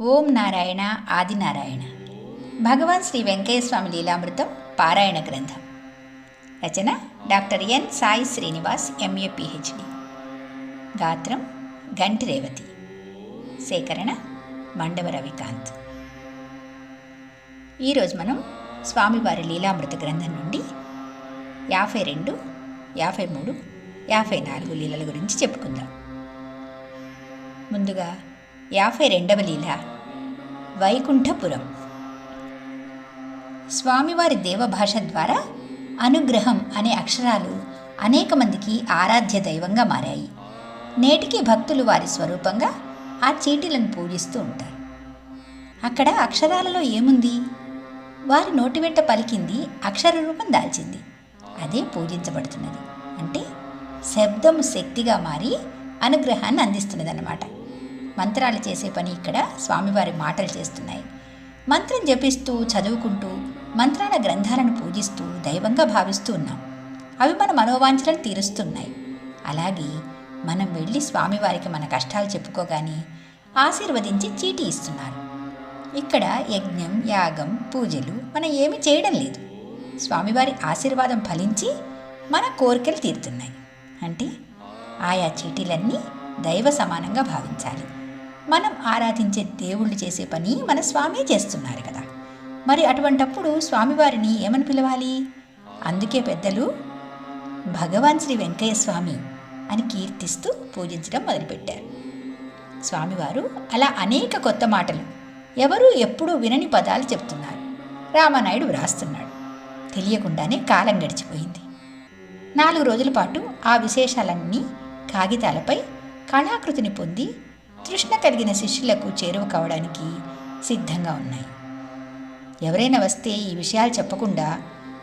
ఓం నారాయణ ఆదినారాయణ. భగవాన్ శ్రీ వెంకయ్యస్వామి లీలామృతం పారాయణ గ్రంథం. రచన doctor N Sai Srinivas MA PhD. గాత్రం గంటి రేవతి. సేకరణ మండవ రవికాంత్. ఈరోజు మనం స్వామివారి లీలామృత గ్రంథం నుండి యాభై రెండు యాభై మూడు యాభై నాలుగు లీలల గురించి చెప్పుకుందాం. ముందుగా యాభై రెండవ లీల. వైకుంఠపురం. స్వామివారి దేవభాష ద్వారా అనుగ్రహం అనే అక్షరాలు అనేక మందికి ఆరాధ్య దైవంగా మారాయి. నేటికి భక్తులు వారి స్వరూపంగా ఆ చీటీలను పూజిస్తూ ఉంటారు. అక్కడ అక్షరాలలో ఏముంది? వారి నోటి వెంట పలికింది అక్షర రూపం దాల్చింది. అదే పూజించబడుతున్నది. అంటే శబ్దం శక్తిగా మారి అనుగ్రహాన్ని అందిస్తున్నదన్నమాట. మంత్రాలు చేసే పని ఇక్కడ స్వామివారి మాటలు చేస్తున్నాయి. మంత్రం జపిస్తూ చదువుకుంటూ మంత్రాల గ్రంథాలను పూజిస్తూ దైవంగా భావిస్తూ ఉన్నాం. అవి మన మనోవాంఛలను తీరుస్తున్నాయి. అలాగే మనం వెళ్ళి స్వామివారికి మన కష్టాలు చెప్పుకోగానే ఆశీర్వదించి చీటీ ఇస్తున్నారు. ఇక్కడ యజ్ఞం యాగం పూజలు మనం ఏమి చేయడం లేదు. స్వామివారి ఆశీర్వాదం ఫలించి మన కోరికలు తీరుతున్నాయి. అంటే ఆయా చీటీలన్నీ దైవ సమానంగా భావించాలి. మనం ఆరాధించే దేవుళ్ళు చేసే పని మన స్వామి చేస్తున్నారు కదా. మరి అటువంటప్పుడు స్వామివారిని ఏమని పిలవాలి? అందుకే పెద్దలు భగవాన్ శ్రీ వెంకయ్య స్వామి అని కీర్తిస్తూ పూజించడం మొదలుపెట్టారు. స్వామివారు అలా అనేక కొత్త మాటలు ఎవరూ ఎప్పుడూ వినని పదాలు చెప్తున్నారు. రామానాయుడు వ్రాస్తున్నాడు. తెలియకుండానే కాలం గడిచిపోయింది. నాలుగు రోజుల పాటు ఆ విశేషాలన్నీ కాగితాలపై కళాకృతిని పొంది తృష్ణ కలిగిన శిష్యులకు చేరువ కావడానికి సిద్ధంగా ఉన్నాయి. ఎవరైనా వస్తే ఈ విషయాలు చెప్పకుండా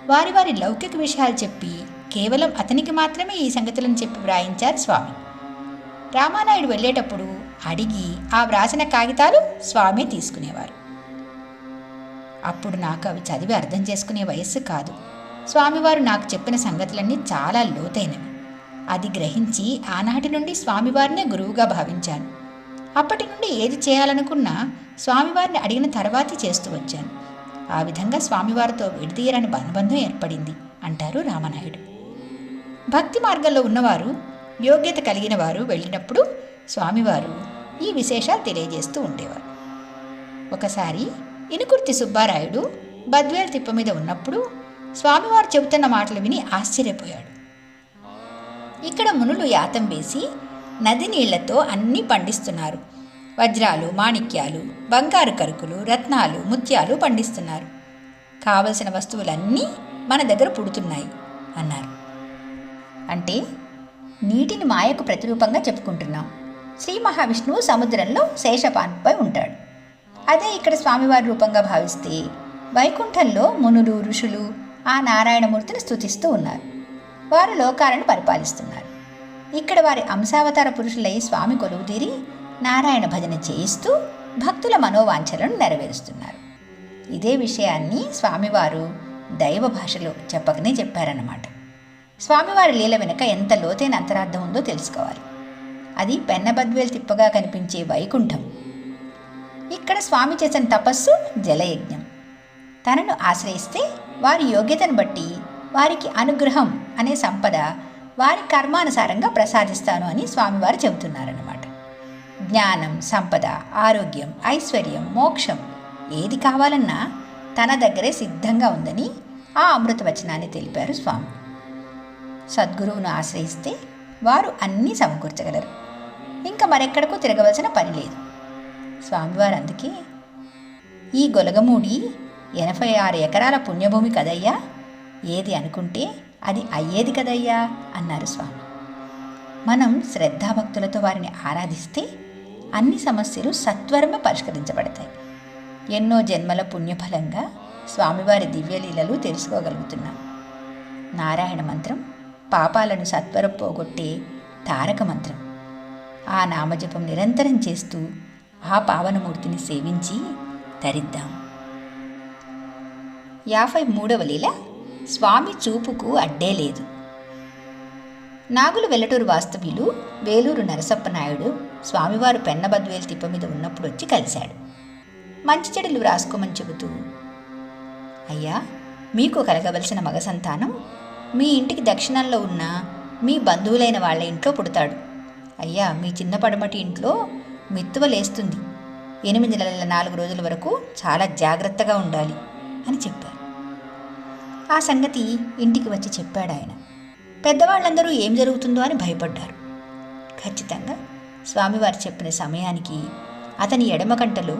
వారి వారి లౌకిక విషయాలు చెప్పి కేవలం అతనికి మాత్రమే ఈ సంగతులను చెప్పి వ్రాయించారు స్వామి. రామానాయుడు వెళ్ళేటప్పుడు అడిగి ఆ వ్రాసిన కాగితాలు స్వామి తీసుకునేవారు. అప్పుడు నాకు అవి చదివి అర్థం చేసుకునే వయస్సు కాదు. స్వామివారు నాకు చెప్పిన సంగతులన్నీ చాలా లోతైనవి. అది గ్రహించి ఆనాటి నుండి స్వామివారినే గురువుగా భావించాను. అప్పటి నుండి ఏది చేయాలనుకున్నా స్వామివారిని అడిగిన తర్వాతే చేస్తూ వచ్చాను. ఆ విధంగా స్వామివారితో విడదీయరని అనుబంధం ఏర్పడింది అంటారు రామనాయుడు. భక్తి మార్గంలో ఉన్నవారు యోగ్యత కలిగిన వారు వెళ్ళినప్పుడు స్వామివారు ఈ విశేషాలు తెలియజేస్తూ ఉండేవారు. ఒకసారి ఇనుకుర్తి సుబ్బారాయుడు బద్వేల్ తిప్ప మీద ఉన్నప్పుడు స్వామివారు చెబుతున్న మాటలు విని ఆశ్చర్యపోయాడు. ఇక్కడ మునులు యాతం వేసి నది నీళ్ళతో అన్నీ పండిస్తున్నారు. వజ్రాలు మాణిక్యాలు బంగారు కరుకులు రత్నాలు ముత్యాలు పండిస్తున్నారు. కావలసిన వస్తువులన్నీ మన దగ్గర పుడుతున్నాయి అన్నారు. అంటే నీటిని మాయకు ప్రతిరూపంగా చెప్పుకుంటున్నాం. శ్రీ మహావిష్ణువు సముద్రంలో శేషపాన్పై ఉంటాడు. అదే ఇక్కడ స్వామివారి రూపంగా భావిస్తే వైకుంఠంలో మునులు ఋషులు ఆ నారాయణమూర్తిని స్థుతిస్తూ ఉన్నారు. వారు లోకాలను పరిపాలిస్తున్నారు. ఇక్కడ వారి అంశావతార పురుషులై స్వామి కొలువుతీరి నారాయణ భజన చేయిస్తూ భక్తుల మనోవాంఛలను నెరవేరుస్తున్నారు. ఇదే విషయాన్ని స్వామివారు దైవ భాషలో చెప్పకనే చెప్పారన్నమాట. స్వామివారి లీల వెనుక ఎంత లోతైన అంతరార్థం ఉందో తెలుసుకోవాలి. అది పెన్నబద్వేలు తిప్పగా కనిపించే వైకుంఠం. ఇక్కడ స్వామి చేసిన తపస్సు జలయజ్ఞం. తనను ఆశ్రయిస్తే వారి యోగ్యతను బట్టి వారికి అనుగ్రహం అనే సంపద వారి కర్మానుసారంగా ప్రసాదిస్తాను అని స్వామివారు చెబుతున్నారన్నమాట. జ్ఞానం సంపద ఆరోగ్యం ఐశ్వర్యం మోక్షం ఏది కావాలన్నా తన దగ్గరే సిద్ధంగా ఉందని ఆ అమృతవచనాన్ని తెలిపారు స్వామి. సద్గురువును ఆశ్రయిస్తే వారు అన్నీ సమకూర్చగలరు. ఇంకా మరెక్కడికో తిరగవలసిన పని లేదు. స్వామివారు అందుకే ఈ గొలగమూడి ఎనభై ఆరు ఎకరాల పుణ్యభూమి కదయ్యా! ఏది అనుకుంటే అది అయ్యేది కదయ్యా? అన్నారు స్వామి. మనం శ్రద్ధాభక్తులతో వారిని ఆరాధిస్తే అన్ని సమస్యలు సత్వరమే పరిష్కరించబడతాయి. ఎన్నో జన్మల పుణ్యఫలంగా స్వామివారి దివ్యలీలలు తెలుసుకోగలుగుతున్నాం. నారాయణ మంత్రం పాపాలను సత్వరం పోగొట్టే తారక మంత్రం. ఆ నామజపం నిరంతరం చేస్తూ ఆ పావనమూర్తిని సేవించి తరిద్దాం. యాభై మూడవ లీల స్వామి చూపుకు అడ్డే లేదు. నాగులు వెల్లటూరు వాస్తవ్యులు వేలూరు నరసప్పనాయుడు స్వామివారు పెన్నబద్వేలు తిప్ప మీద ఉన్నప్పుడు వచ్చి కలిశాడు. మంచి చెడులు వ్రాసుకోమని చెబుతూ అయ్యా మీకు కలగవలసిన మగ సంతానం మీ ఇంటికి దక్షిణంలో ఉన్న మీ బంధువులైన వాళ్ళ ఇంట్లో పుడతాడు. అయ్యా మీ చిన్న పడమటి ఇంట్లో మిత్తువ లేస్తుంది. ఎనిమిది నెలల నాలుగు రోజుల వరకు చాలా జాగ్రత్తగా ఉండాలి అని చెప్పారు. ఆ సంగతి ఇంటికి వచ్చి చెప్పాడు ఆయన పెద్దవాళ్ళందరూ ఏం జరుగుతుందో అని భయపడ్డారు. ఖచ్చితంగా స్వామివారు చెప్పిన సమయానికి అతని ఎడమ కంటలో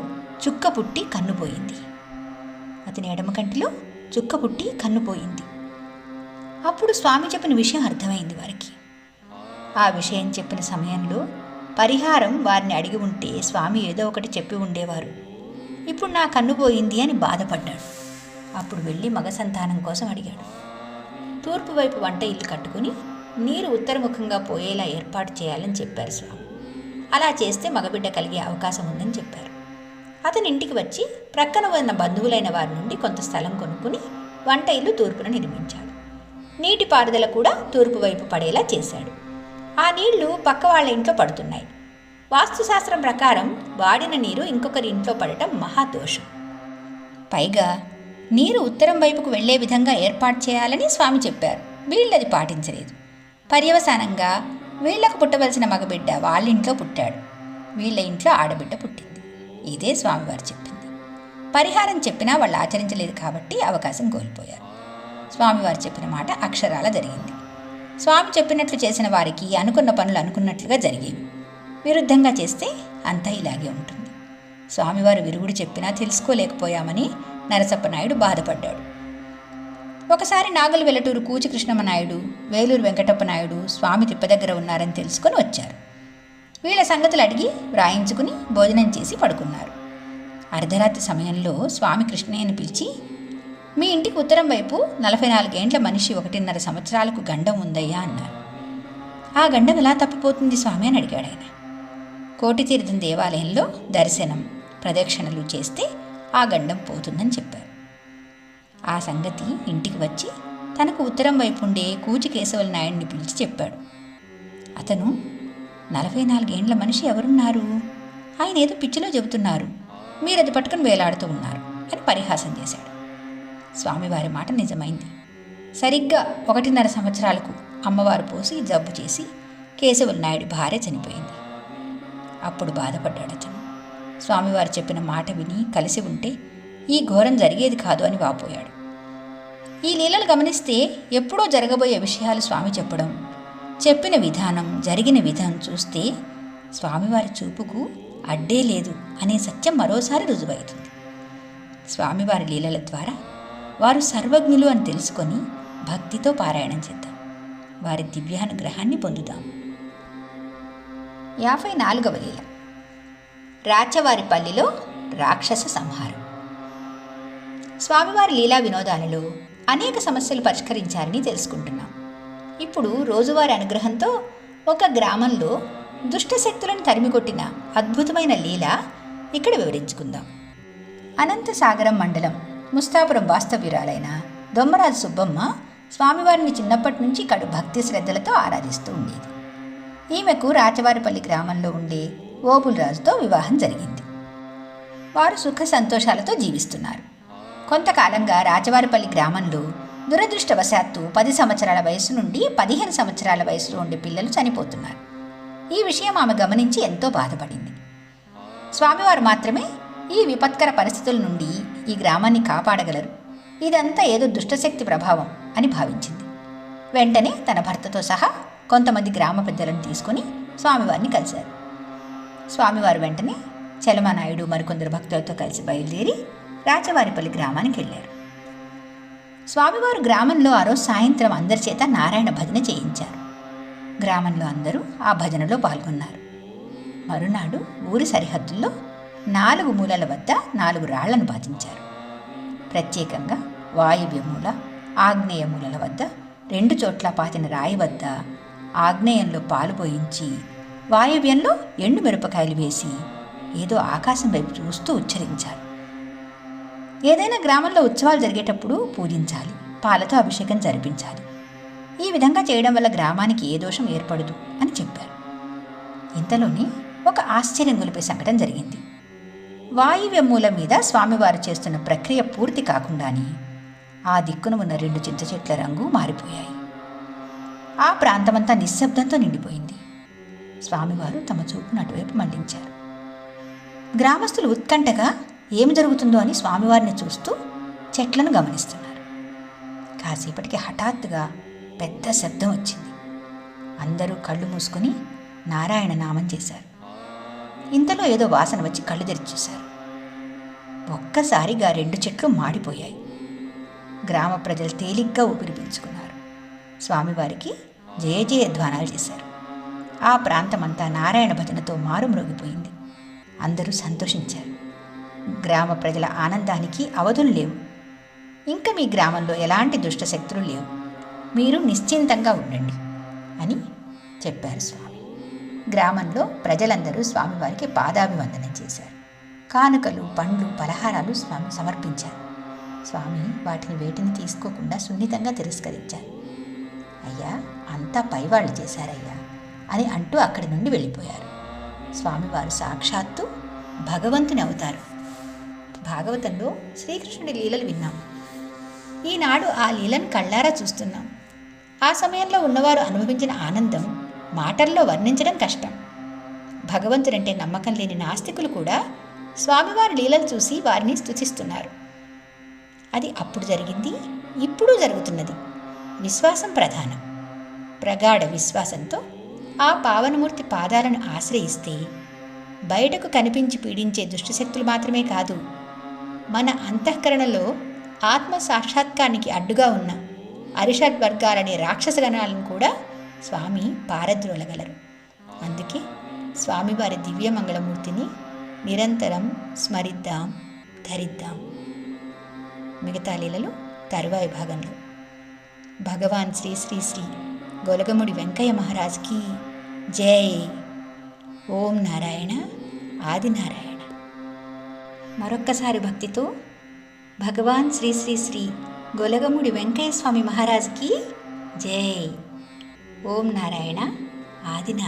చుక్క పుట్టి కన్నుపోయింది అతని ఎడమ కంటిలో చుక్క పుట్టి కన్నుపోయింది అప్పుడు స్వామి చెప్పిన విషయం అర్థమైంది వారికి. ఆ విషయం చెప్పిన సమయంలో పరిహారం వారిని అడిగి ఉంటే స్వామి ఏదో ఒకటి చెప్పి ఉండేవారు. ఇప్పుడు నా కన్ను పోయింది అని బాధపడ్డాడు. అప్పుడు వెళ్ళి మగ సంతానం కోసం అడిగాడు. తూర్పు వైపు వంట ఇల్లు కట్టుకుని నీరు ఉత్తరముఖంగా పోయేలా ఏర్పాటు చేయాలని చెప్పారు స్వామి. అలా చేస్తే మగబిడ్డ కలిగే అవకాశం ఉందని చెప్పారు. అతని ఇంటికి వచ్చి ప్రక్కన ఉన్న బంధువులైన వారి నుండి కొంత స్థలం కొనుక్కుని వంట ఇల్లు తూర్పున నిర్మించాడు. నీటి పారుదల కూడా తూర్పు వైపు పడేలా చేశాడు. ఆ నీళ్ళు పక్క వాళ్ళ ఇంట్లో పడుతున్నాయి. వాస్తుశాస్త్రం ప్రకారం వాడిన నీరు ఇంకొకరి ఇంట్లో పడటం మహాదోషం పైగా నీరు ఉత్తరం వైపుకు వెళ్ళే విధంగా ఏర్పాటు చేయాలని స్వామి చెప్పారు. వీళ్ళది పాటించలేదు. పర్యవసానంగా వీళ్ళకు పుట్టవలసిన మగబిడ్డ వాళ్ళ ఇంట్లో పుట్టాడు. వీళ్ళ ఇంట్లో ఆడబిడ్డ పుట్టింది. ఇదే స్వామివారు చెప్పింది. పరిహారం చెప్పినా వాళ్ళు ఆచరించలేదు కాబట్టి అవకాశం కోల్పోయారు. స్వామివారు చెప్పిన మాట అక్షరాల జరిగింది. స్వామి చెప్పినట్లు చేసిన వారికి అనుకున్న పనులు అనుకున్నట్లుగా జరిగేవి. విరుద్ధంగా చేస్తే అంతా ఇలాగే ఉంటుంది. స్వామివారు విరుగుడు చెప్పినా తెలుసుకోలేకపోయామని నరసప్ప నాయుడు బాధపడ్డాడు. ఒకసారి నాగలు వెల్లటూరు కూచికృష్ణమ నాయుడు వేలూరు వెంకటప్ప నాయుడు స్వామి తిప్ప దగ్గర ఉన్నారని తెలుసుకొని వచ్చారు. వీళ్ళ సంగతులు అడిగి వ్రాయించుకుని భోజనం చేసి పడుకున్నారు. అర్ధరాత్రి సమయంలో స్వామి కృష్ణయ్యను పిలిచి మీ ఇంటికి ఉత్తరం వైపు నలభై నాలుగేండ్ల మనిషి ఒకటిన్నర సంవత్సరాలకు గండం ఉందయ్యా అన్నారు. ఆ గండం ఎలా తప్పిపోతుంది స్వామి అని అడిగాడు ఆయన. కోటి తీర్థం దేవాలయంలో దర్శనం ప్రదక్షిణలు చేస్తే ఆ గండం పోతుందని చెప్పారు. ఆ సంగతి ఇంటికి వచ్చి తనకు ఉత్తరం వైపు ఉండే కూచి కేశవుల నాయుడిని పిలిచి చెప్పాడు. అతను నలభై నాలుగేండ్ల మనిషి ఎవరున్నారు? ఆయన ఏదో పిచ్చిలో చెబుతున్నారు. మీరు అది పట్టుకుని వేలాడుతూ ఉన్నారు అని పరిహాసం చేశాడు. స్వామివారి మాట నిజమైంది. సరిగ్గా ఒకటిన్నర సంవత్సరాలకు అమ్మవారు పోసి జబ్బు చేసి కేశవుల నాయుడు భార్య చనిపోయింది. అప్పుడు బాధపడ్డాడు అతను. స్వామివారు చెప్పిన మాట విని కలిసి ఉంటే ఈ ఘోరం జరిగేది కాదు అని వాపోయాడు. ఈ లీలలు గమనిస్తే ఎప్పుడో జరగబోయే విషయాలు స్వామి చెప్పడం చెప్పిన విధానం జరిగిన విధానం చూస్తే స్వామివారి చూపుకు అడ్డే లేదు అనే సత్యం మరోసారి రుజువవుతుంది స్వామివారి లీలల ద్వారా వారు సర్వజ్ఞులు అని తెలుసుకొని భక్తితో పారాయణం చేద్దాం. వారి దివ్యానుగ్రహాన్ని పొందుదాం. యాభై నాలుగవ లీల. రాచవారిపల్లిలో రాక్షస సంహారం. స్వామివారి లీలా వినోదాలలో అనేక సమస్యలు పరిష్కరించారని తెలుసుకుంటున్నాం. ఇప్పుడు రోజువారి అనుగ్రహంతో ఒక గ్రామంలో దుష్టశక్తులను తరిమికొట్టిన అద్భుతమైన లీల ఇక్కడ వివరించుకుందాం. అనంతసాగరం మండలం ముస్తాపురం వాస్తవ్యురాలైన దొమ్మరాజు సుబ్బమ్మ స్వామివారిని చిన్నప్పటి నుంచి కడు భక్తి శ్రద్ధలతో ఆరాధిస్తూ ఉండేది. ఈమెకు రాచవారిపల్లి గ్రామంలో ఉండే ఓబుల్రాజుతో వివాహం జరిగింది. వారు సుఖ సంతోషాలతో జీవిస్తున్నారు. కొంతకాలంగా రాజవారిపల్లి గ్రామంలో దురదృష్టవశాత్తు పది సంవత్సరాల వయసు నుండి పదిహేను సంవత్సరాల వయసులో ఉండే పిల్లలు చనిపోతున్నారు. ఈ విషయం ఆమె గమనించి ఎంతో బాధపడింది. స్వామివారు మాత్రమే ఈ విపత్కర పరిస్థితుల నుండి ఈ గ్రామాన్ని కాపాడగలరు. ఇదంతా ఏదో దుష్టశక్తి ప్రభావం అని భావించింది. వెంటనే తన భర్తతో సహా కొంతమంది గ్రామ పెద్దలను తీసుకొని స్వామివారిని కలిశారు. స్వామివారు వెంటనే చలమానాయుడు మరికొందరు భక్తులతో కలిసి బయలుదేరి రాజవారిపల్లి గ్రామానికి వెళ్ళారు. స్వామివారు గ్రామంలో ఆ రోజు సాయంత్రం అందరి చేత నారాయణ భజన చేయించారు. గ్రామంలో అందరూ ఆ భజనలో పాల్గొన్నారు. మరునాడు ఊరి సరిహద్దుల్లో నాలుగు మూలల వద్ద నాలుగు రాళ్ళను బాధించారు. ప్రత్యేకంగా వాయువ్య మూల ఆగ్నేయ మూలల వద్ద రెండు చోట్ల పాతిన రాయి వద్ద ఆగ్నేయంలో పాలు పోయించి వాయువ్యంలో ఎండు మిరపకాయలు వేసి ఏదో ఆకాశం వైపు చూస్తూ ఉచ్చరించారు. ఏదైనా గ్రామంలో ఉత్సవాలు జరిగేటప్పుడు పూజించాలి పాలతో అభిషేకం జరిపించాలి. ఈ విధంగా చేయడం వల్ల గ్రామానికి ఏ దోషం ఏర్పడదు అని చెప్పారు. ఇంతలోనే ఒక ఆశ్చర్యం గొలిపే సంఘటన జరిగింది. వాయువ్య మూల మీద స్వామివారు చేస్తున్న ప్రక్రియ పూర్తి కాకుండానే ఆ దిక్కున ఉన్న రెండు చింత చెట్ల రంగు మారిపోయాయి. ఆ ప్రాంతమంతా నిశ్శబ్దంతో నిండిపోయింది. స్వామివారు తమ చూపును అటువైపు మళ్ళించారు గ్రామస్తులు ఉత్కంఠగా ఏమి జరుగుతుందో అని స్వామివారిని చూస్తూ చెట్లను గమనిస్తున్నారు. కాసేపటికి హఠాత్తుగా పెద్ద శబ్దం వచ్చింది. అందరూ కళ్ళు మూసుకొని నారాయణ నామం చేశారు. ఇంతలో ఏదో వాసన వచ్చి కళ్ళు తెరిచేశారు ఒక్కసారిగా రెండు చెట్లు మాడిపోయాయి. గ్రామ ప్రజలు తేలిగ్గా ఊపిరి పీల్చుకున్నారు. స్వామివారికి జయ జయ ధ్వానాలు చేశారు. ఆ ప్రాంతమంతా నారాయణ భజనతో మారుమ్రోగిపోయింది. అందరూ సంతోషించారు. గ్రామ ప్రజల ఆనందానికి అవధులు లేవు. ఇంకా మీ గ్రామంలో ఎలాంటి దుష్టశక్తులు లేవు. మీరు నిశ్చింతంగా ఉండండి అని చెప్పారు స్వామి. గ్రామంలో ప్రజలందరూ స్వామివారికి పాదాభివందనం చేశారు. కానుకలు పండ్లు పలహారాలు స్వామి సమర్పించారు. స్వామి వాటిని వేటిని తీసుకోకుండా సున్నితంగా తిరస్కరించారు. అయ్యా అంతా పైవాళ్ళు చేశారయ్యా. అని అంటూ అక్కడి నుండి వెళ్ళిపోయారు. స్వామివారు సాక్షాత్తు భగవంతుని అవుతారు. భాగవతంలో శ్రీకృష్ణుడి లీలలు విన్నాం. ఈనాడు ఆ లీలను కళ్ళారా చూస్తున్నాం. ఆ సమయంలో ఉన్నవారు అనుభవించిన ఆనందం మాటల్లో వర్ణించడం కష్టం. భగవంతుడంటే నమ్మకం లేని నాస్తికులు కూడా స్వామివారి లీలలు చూసి వారిని స్తుతిస్తున్నారు. అది అప్పుడు జరిగింది ఇప్పుడు జరుగుతున్నది. విశ్వాసం ప్రధానం. ప్రగాఢ విశ్వాసంతో ఆ పావనమూర్తి పాదాలను ఆశ్రయిస్తే బయటకు కనిపించి పీడించే దుష్టశక్తులు మాత్రమే కాదు మన అంతఃకరణలో ఆత్మ సాక్షాత్కానికి అడ్డుగా ఉన్న అరిషడ్ వర్గాలనే రాక్షస గణాలను కూడా స్వామి పారద్రోలగలరు. అందుకే స్వామివారి దివ్యమంగళమూర్తిని నిరంతరం స్మరిద్దాం ధరిద్దాం. మిగతా లీలలు తరువాయి భాగంలో. భగవాన్ శ్రీ శ్రీ శ్రీ గొలగముడి వెంకయ్య మహారాజ్కి జై. ఓం నారాయణ ఆదినారాయణ మరొక్కసారి భక్తితో భగవాన్ శ్రీ శ్రీ శ్రీ గొలగముడి వెంకయ్య స్వామి మహారాజ్కి జై. ఓం నారాయణ ఆదినారాయణ